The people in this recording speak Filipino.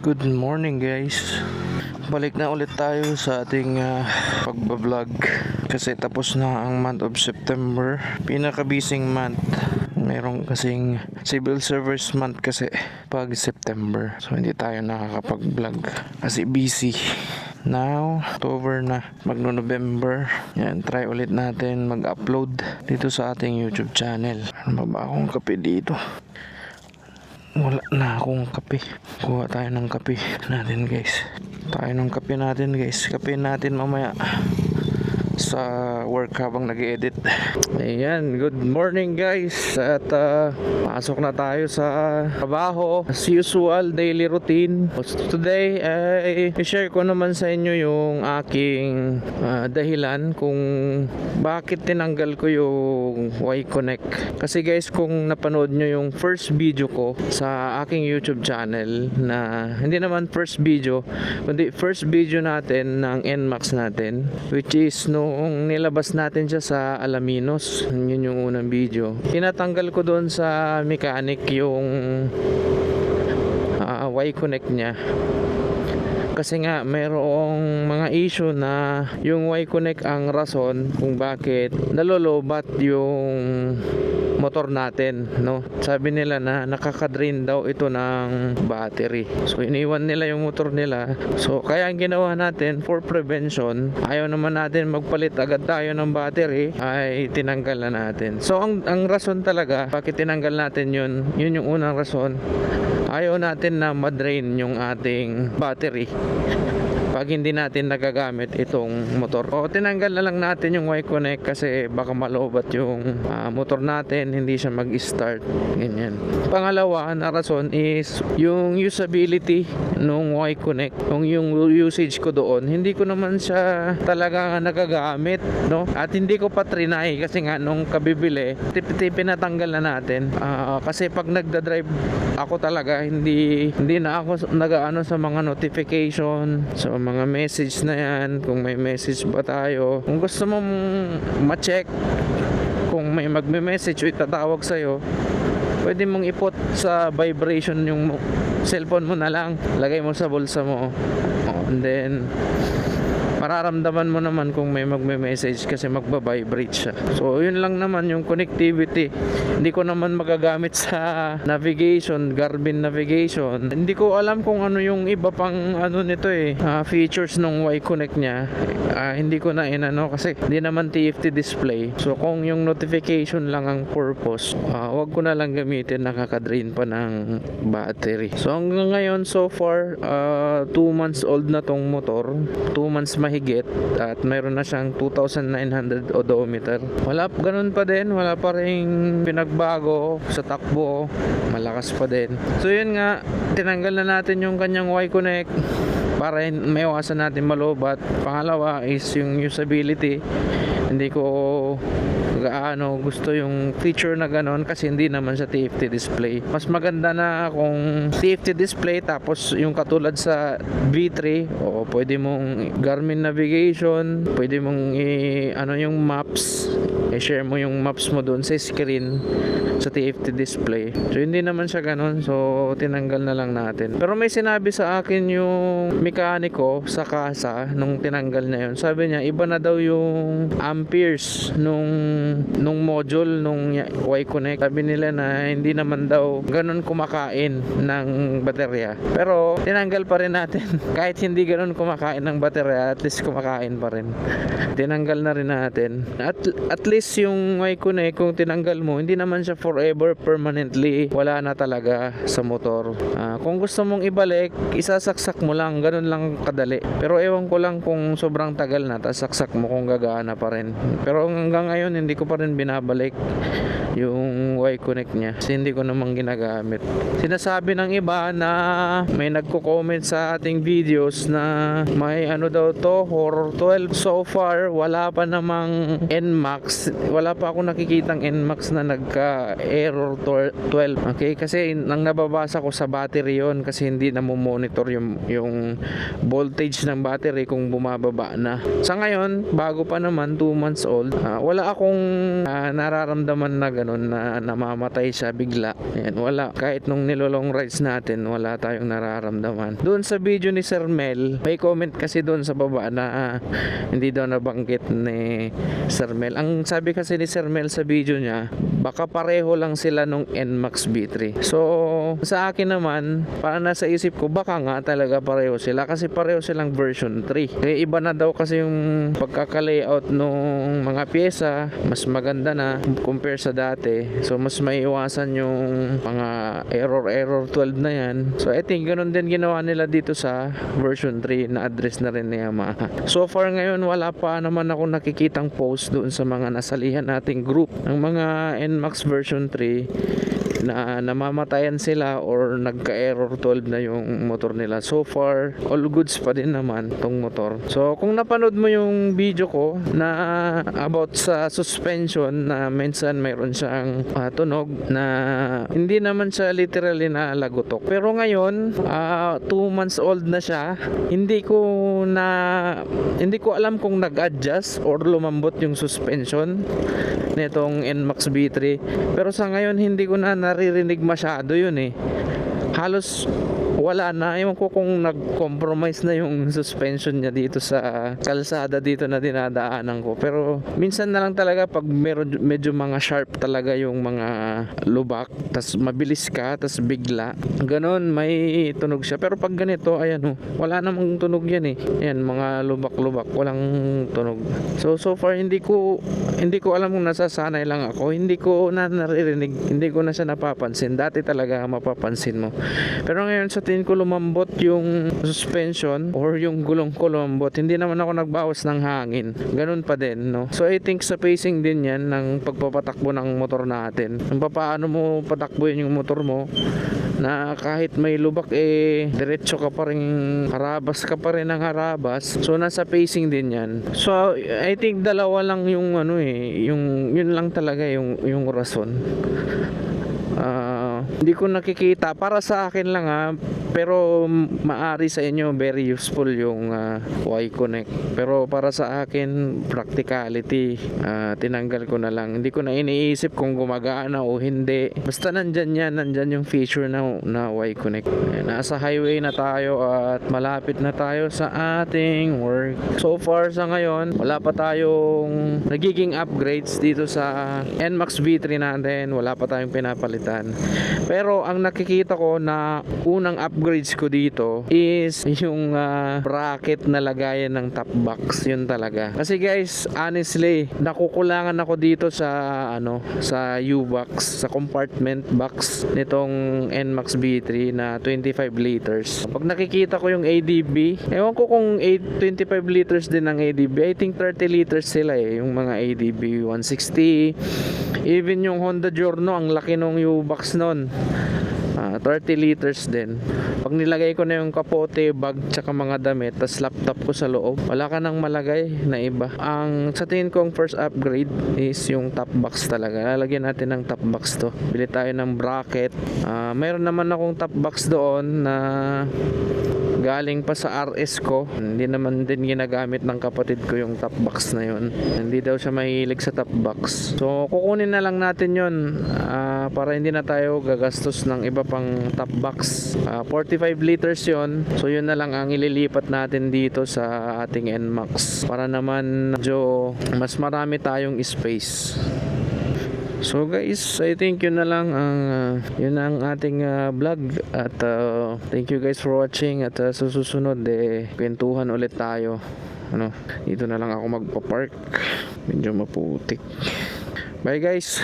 Good morning guys. Balik na ulit tayo sa ating ah, pagbablog. Kasi tapos na ang month of September. Pinaka-busy month. Merong kasing civil service month kasi pag September. So hindi tayo nakakapag-vlog. Kasi busy. Now, October na, magno-November. Yan, try ulit natin mag-upload dito sa ating YouTube channel. Ano ba ba akong kape dito? Wala na akong kape. Kuha tayo ng kape natin guys. Tayo ng kape natin guys. Kape natin mamaya sa work habang nag edit Ayan, good morning guys. At ah, pasok na tayo sa trabaho. As usual, daily routine. Today, ay i-share ko naman sa inyo yung aking ah, dahilan kung bakit tinanggal ko yung Y-Connect. Kasi guys, kung napanood nyo yung first video ko sa aking YouTube channel na hindi naman first video, kundi first video natin ng NMAX natin which is nung nilabas natin siya sa Alaminos. Yun yung unang video. Tinatanggal ko doon sa mechanic yung ah, Y-Connect niya kasi nga mayroong mga issue na yung Y-Connect ang rason kung bakit nalolobat yung motor natin no? Sabi nila na nakaka-drain daw ito ng battery. So iniwan nila yung motor nila. So kaya ang ginawa natin for prevention ayaw naman natin magpalit agad tayo ng battery ay tinanggal na natin. So ang, ang rason talaga bakit tinanggal natin yun yun yung unang rason. Ayaw natin na madrain yung ating battery Ha ha ha. Pag hindi natin nagagamit itong motor. O tinanggal na lang natin yung Y-Connect kasi baka malobat yung ah, motor natin hindi siya mag-start. Ganyan. Pangalawa na rason is yung usability nung Y-Connect kung yung usage ko doon hindi ko naman siya talaga nagagamit no? At hindi ko pa trinay kasi nga nung kabibili tipi-tipi natanggal na natin. Ah, kasi pag nagda-drive ako talaga hindi hindi na ako nagaano sa mga notification sa mga message na yan kung may message ba tayo. Kung gusto mong ma-check kung may magme-message o itatawag sa'yo pwede mong ipot sa vibration yung cellphone mo na lang. Lagay mo sa bulsa mo. Oh, and then mararamdaman mo naman kung may magme-message kasi magba-vibrate siya. So, yun lang naman yung connectivity. Hindi ko naman magagamit sa navigation, Garmin navigation. Hindi ko alam kung ano yung iba pang ano nito eh, ah, features nung Y-Connect niya. Ah, hindi ko na inano kasi hindi naman TFT display. So, kung yung notification lang ang purpose, ah, wag ko na lang gamitin nakaka-drain pa ng battery. So, hanggang ngayon so far 2 months old na tong motor. 2 months mahigit at mayroon na siyang 2,900 odometer. Wala ganun pa din, wala pa ring pinagbago sa takbo. Malakas pa din. So yun nga, tinanggal na natin yung kanyang Y-Connect para maiwasan natin malobat. Pangalawa is yung usability. Hindi ko gaano gusto yung feature na ganon kasi hindi naman sa TFT display. Mas maganda na kung TFT display tapos yung katulad sa V3 o pwede mong Garmin navigation, pwede mong i ano yung maps, i-share mo yung maps mo doon sa screen sa TFT display. So hindi naman siya ganon so tinanggal na lang natin. Pero may sinabi sa akin yung mekaniko sa kasa nung tinanggal na yun. Sabi niya iba na daw yung amperes nung nung module nung Y-Connect. Sabi nila na hindi naman daw ganun kumakain ng baterya. Pero tinanggal pa rin natin. Kahit hindi ganun kumakain ng baterya, at least kumakain pa rin. Tinanggal na rin natin. At, at least yung Y-Connect kung tinanggal mo, hindi naman siya forever permanently wala na talaga sa motor. Ah, kung gusto mong ibalik, isasaksak mo lang, ganun lang kadali. Pero ewan ko lang kung sobrang tagal na, tapos saksak mo kung gagana pa rin. Pero hanggang ngayon, hindi ko pa rin binabalik yung Y-Connect niya. Kasi hindi ko namang ginagamit. Sinasabi ng iba na may nagko-comment sa ating videos na may ano daw to, horror 12. So far, wala pa namang NMAX. Wala pa ako nakikitang NMAX na nagka-error 12. Okay? Kasi nang nababasa ko sa battery yon kasi hindi na monitor yung, yung voltage ng battery kung bumababa na. Sa ngayon, bago pa naman, 2 months old, ah, wala akong ah, nararamdaman na ganun na namamatay siya bigla. Ayan, wala. Kahit nung nilolong rides natin, wala tayong nararamdaman. Doon sa video ni Sir Mel, may comment kasi doon sa baba na ah, hindi daw nabanggit ni Sir Mel. Ang sabi kasi ni Sir Mel sa video niya, baka pareho lang sila nung NMAX B3. So, sa akin naman, parang nasa isip ko, baka nga talaga pareho sila kasi pareho silang version 3. Eh, iba na daw kasi yung pagkaka-layout nung mga pyesa, mas maganda na compare sa dati. So, mas maiiwasan yung mga error-error 12 na yan. So, I think ganun din ginawa nila dito sa version 3 na address na rin ni Yamaha. So far ngayon, wala pa naman ako nakikitang post doon sa mga nasalihan nating group ng mga NMAX version 3 na namamatayan sila or nagka-error 12 na yung motor nila. So far, all goods pa din naman tong motor. So kung napanood mo yung video ko na about sa suspension na minsan mayroon siyang ah, tunog na hindi naman siya literally na lagutok. Pero ngayon, 2 months old na siya. Hindi ko na hindi ko alam kung nag-adjust or lumambot yung suspension nitong NMAX B3 pero sa ngayon hindi ko na naririnig masyado yun eh halos wala na. Ewan ko kung nag-compromise na yung suspension niya dito sa kalsada dito na dinadaanan ko. Pero minsan na lang talaga pag meron medyo mga sharp talaga yung mga lubak tas mabilis ka tas bigla. Ganon may tunog siya. Pero pag ganito ayan oh wala namang tunog yan eh. Ayan mga lubak-lubak walang tunog. So so far hindi ko hindi ko alam kung nasasanay lang ako. Hindi ko na naririnig hindi ko na siya napapansin. Dati talaga mapapansin mo. Pero ngayon sa tingin ko lumambot yung suspension or yung gulong ko lumambot. Hindi naman ako nagbawas ng hangin. Ganun pa din no? So I think sa pacing din yan ng pagpapatakbo ng motor natin. Kung paano mo patakbuhin yung motor mo na kahit may lubak eh diretso ka pa rin harabas ka pa rin ng harabas. So nasa pacing din yan. So I think dalawa lang yung ano eh yung yun lang talaga yung yung rason. Ah, hindi ko nakikita. Para sa akin lang ha pero maari sa inyo very useful yung ah, Y-Connect pero para sa akin practicality ah, tinanggal ko na lang. Hindi ko na iniisip kung gumagana o hindi. Basta nandyan yan nandyan yung feature na, na Y-Connect nasa highway na tayo at malapit na tayo sa ating work. So far sa ngayon wala pa tayong nagiging upgrades dito sa NMAX V3 natin. Wala pa tayong pinapalitan pero ang nakikita ko na unang upgrades ko dito is yung ah, bracket na lagayan ng top box. Yun talaga. Kasi guys honestly nakukulangan ako dito sa ano sa U-box sa compartment box nitong NMAX B3 na 25 liters. Pag nakikita ko yung ADB ewan ko kung 8, 25 liters din ang ADB I think 30 liters sila eh yung mga ADB 160 even yung Honda Giorno ang laki nung U-box yun Ah, 30 liters din. Pag nilagay ko na yung kapote, bag, tsaka mga damit, tas laptop ko sa loob, wala ka nang malagay na iba. Ang sa tingin ko ang first upgrade is yung top box talaga. Lalagyan natin ng top box to. Bili tayo ng bracket. Ah, mayroon naman akong top box doon na galing pa sa RS ko hindi naman din ginagamit ng kapatid ko yung top box na yun hindi daw siya mahilig sa top box so kukunin na lang natin yun ah, para hindi na tayo gagastos ng iba pang top box Ah, 45 liters yun so yun na lang ang ililipat natin dito sa ating NMAX para naman medyo mas marami tayong space So guys, I think yun na lang ang uh, yun ang ating uh, vlog at uh, thank you guys for watching at uh, sa susunod eh kwentuhan ulit tayo. Ano, dito na lang ako magpa-park. Medyo maputik. Bye guys.